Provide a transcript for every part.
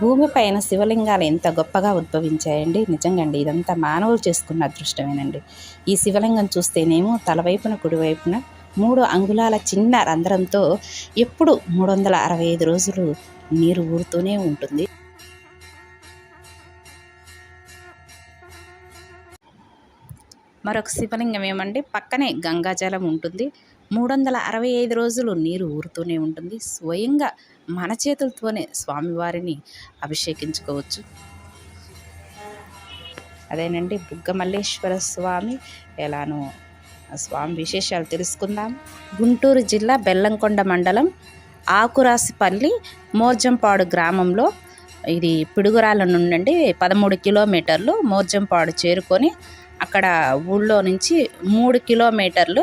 భూమిపైన శివలింగాలు ఎంత గొప్పగా ఉద్భవించాయండి? నిజంగా అండి ఇదంతా మానవులు చేసుకున్న అదృష్టమేనండి. ఈ శివలింగం చూస్తేనేమో తలవైపున కుడివైపున మూడు అంగుళాల చిన్న రంధ్రంతో ఎప్పుడు మూడు వందల అరవై ఐదు రోజులు నీరు ఊరుతూనే ఉంటుంది. మరొక శివలింగం ఏమండి పక్కనే గంగాజలం ఉంటుంది. మూడు వందల అరవై ఐదు రోజులు నీరు ఊరుతూనే ఉంటుంది. స్వయంగా మన చేతులతోనే స్వామివారిని అభిషేకించుకోవచ్చు. అదేనండి బుగ్గమల్లేశ్వర స్వామి ఎలానో స్వామి విశేషాలు తెలుసుకుందాం. గుంటూరు జిల్లా బెల్లంకొండ మండలం ఆకురాసిపల్లి మోర్జంపాడు గ్రామంలో ఇది పిడుగురాల నుండి పదమూడు కిలోమీటర్లు మోర్జంపాడు చేరుకొని అక్కడ ఊళ్ళో నుంచి మూడు కిలోమీటర్లు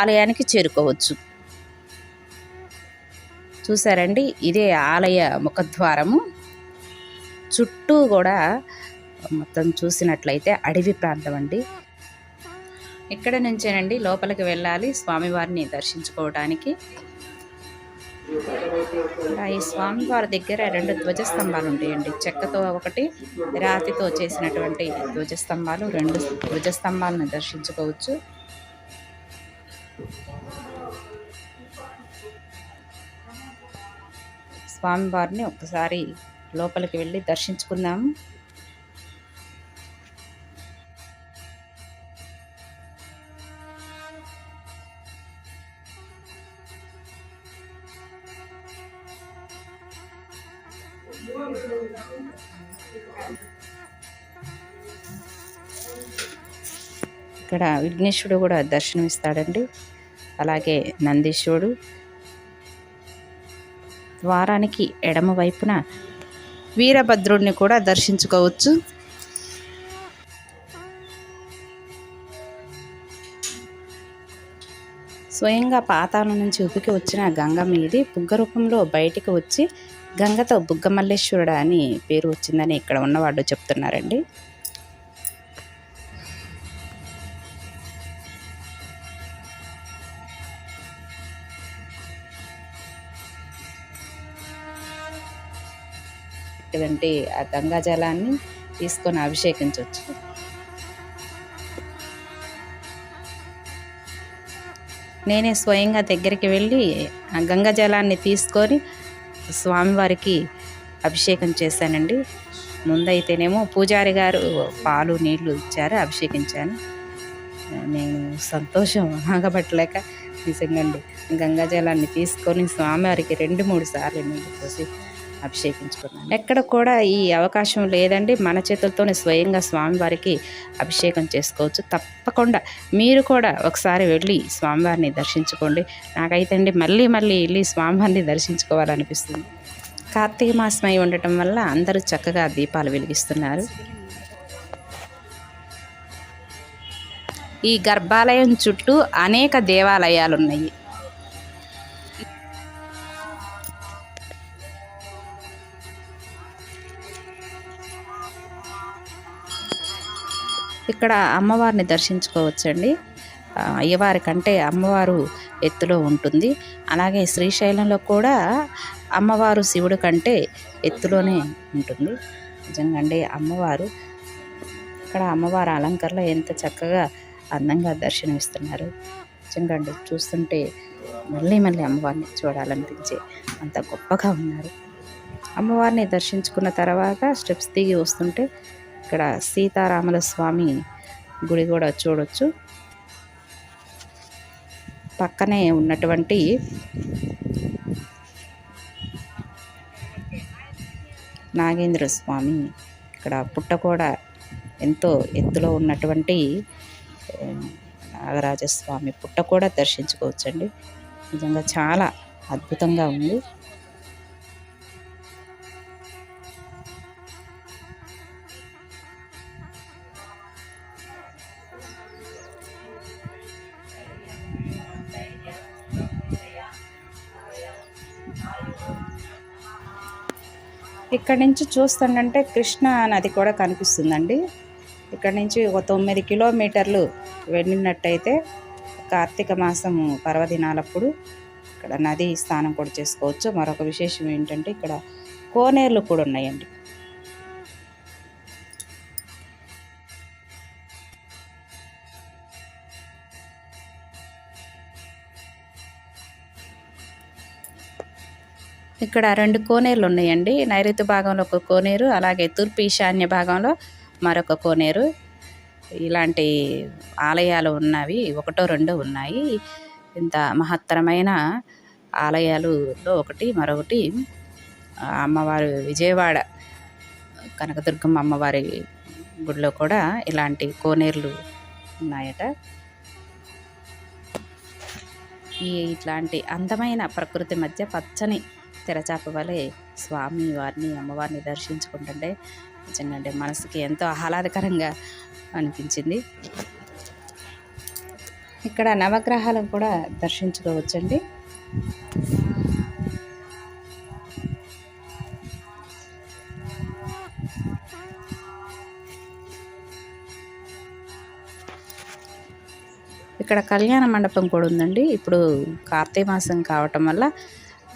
ఆలయానికి చేరుకోవచ్చు. చూసారండి ఇదే ఆలయ ముఖద్వారము. చుట్టూ కూడా మొత్తం చూసినట్లయితే అడవి ప్రాంతం అండి. ఇక్కడ నుంచేనండి లోపలికి వెళ్ళాలి స్వామివారిని దర్శించుకోవడానికి ఈ స్వామివారి దగ్గర రెండు ధ్వజస్తంభాలు ఉంటాయండి. చెక్కతో ఒకటి రాతితో చేసినటువంటి ధ్వజస్తంభాలు రెండు ధ్వజస్తంభాలను దర్శించుకోవచ్చు. స్వామివారిని ఒకసారి లోపలికి వెళ్ళి దర్శించుకుందాము ఇక్కడ విఘ్నేశ్వరుడు కూడా దర్శనమిస్తాడండి. అలాగే నందీశ్వరుడు. ద్వారానికి ఎడమ వైపున వీరభద్రుడిని కూడా దర్శించుకోవచ్చు. స్వయంగా పాతాళం నుంచి ఉపికి వచ్చిన గంగమ్మ ఇది బుగ్గ రూపంలో బయటికి వచ్చి గంగతో బుగ్గమల్లేశ్వరుడు అని పేరు వచ్చిందని ఇక్కడ ఉన్నవాళ్ళు చెప్తున్నారండి. అటువంటి ఆ గంగా జలాన్ని తీసుకొని అభిషేకించవచ్చు. నేనే స్వయంగా దగ్గరికి వెళ్ళి ఆ గంగా జలాన్ని తీసుకొని స్వామివారికి అభిషేకం చేశానండి. ముందైతేనేమో పూజారి గారు పాలు నీళ్ళు ఇచ్చారు అభిషేకించాను. నేను సంతోషం ఆగబట్టలేక నిజంగా అండి గంగా జలాన్ని తీసుకొని స్వామివారికి రెండు మూడు సార్లు నీళ్ళు పోసి అభిషేకించుకున్నాను ఎక్కడ కూడా ఈ అవకాశం లేదండి. మన చేతులతోనే స్వయంగా స్వామివారికి అభిషేకం చేసుకోవచ్చు. తప్పకుండా మీరు కూడా ఒకసారి వెళ్ళి స్వామివారిని దర్శించుకోండి. నాకైతే అండి మళ్ళీ మళ్ళీ వెళ్ళి స్వామివారిని దర్శించుకోవాలనిపిస్తుంది. కార్తీక మాసం అయి ఉండటం వల్ల అందరూ చక్కగా దీపాలు వెలిగిస్తున్నారు. ఈ గర్భాలయం చుట్టూ అనేక దేవాలయాలు ఉన్నాయి ఇక్కడ అమ్మవారిని దర్శించుకోవచ్చండి. అయ్యవారి కంటే అమ్మవారు ఎత్తులో ఉంటుంది. అలాగే శ్రీశైలంలో కూడా అమ్మవారు శివుడు కంటే ఎత్తులోనే ఉంటుంది. నిజంగా అండి అమ్మవారు ఇక్కడ అమ్మవారి అలంకరణలో ఎంత చక్కగా అందంగా దర్శనమిస్తున్నారు. నిజంగా అండి చూస్తుంటే మళ్ళీ మళ్ళీ అమ్మవారిని చూడాలనిపించే అంత గొప్పగా ఉన్నారు. అమ్మవారిని దర్శించుకున్న తర్వాత స్టెప్స్ దిగి వస్తుంటే ఇక్కడ సీతారాముల స్వామి గుడి కూడా చూడొచ్చు. పక్కనే ఉన్నటువంటి నాగేంద్ర స్వామి ఇక్కడ పుట్ట కూడా ఎంతో ఎత్తులో ఉన్నటువంటి నాగరాజస్వామి పుట్ట కూడా దర్శించుకోవచ్చండి. నిజంగా చాలా అద్భుతంగా ఉంది. ఇక్కడ నుంచి చూస్తుండంటే కృష్ణా నది కూడా కనిపిస్తుందండి. ఇక్కడ నుంచి ఒక తొమ్మిది కిలోమీటర్లు వెళ్ళినట్టయితే కార్తీక మాసం పర్వదినాలప్పుడు ఇక్కడ నది స్నానం కూడా చేసుకోవచ్చు. మరొక విశేషం ఏంటంటే ఇక్కడ కోనేర్లు కూడా ఉన్నాయండి. ఇక్కడ రెండు కోనేరులు ఉన్నాయండి. నైరుతి భాగంలో ఒక కోనేరు అలాగే తూర్పు ఈశాన్య భాగంలో మరొక కోనేరు. ఇలాంటి ఆలయాలు ఉన్నవి ఒకటో రెండో ఉన్నాయి. ఇంత మహత్తరమైన ఆలయాలులో ఒకటి మరొకటి అమ్మవారు విజయవాడ కనకదుర్గమ్మ అమ్మవారి గుడిలో కూడా ఇలాంటి కోనేరులు ఉన్నాయట. ఈ ఇట్లాంటి అందమైన ప్రకృతి మధ్య పచ్చని తెరచాప వలె స్వామి వారిని అమ్మవారిని దర్శించుకుంటుంటే నిజంగా మనసుకి ఎంతో ఆహ్లాదకరంగా అనిపించింది. ఇక్కడ నవగ్రహాలను కూడా దర్శించుకోవచ్చండి. ఇక్కడ కళ్యాణ మండపం కూడా ఉందండి. ఇప్పుడు కార్తీక మాసం కావటం వల్ల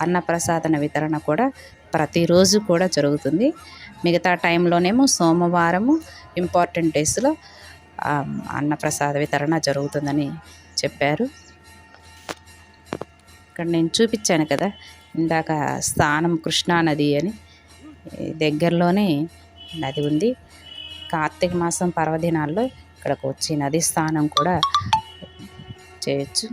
అన్నప్రసాదన వితరణ కూడా ప్రతిరోజు కూడా జరుగుతుంది. మిగతా టైంలోనేమో సోమవారము ఇంపార్టెంట్ డేస్లో అన్నప్రసాద వితరణ జరుగుతుందని చెప్పారు. ఇక్కడ నేను చూపించాను కదా ఇందాక స్థానం కృష్ణా నది అని. దగ్గరలోనే నది ఉంది. కార్తీక మాసం పర్వదినాల్లో ఇక్కడికి వచ్చి నది స్నానం కూడా చేయొచ్చు.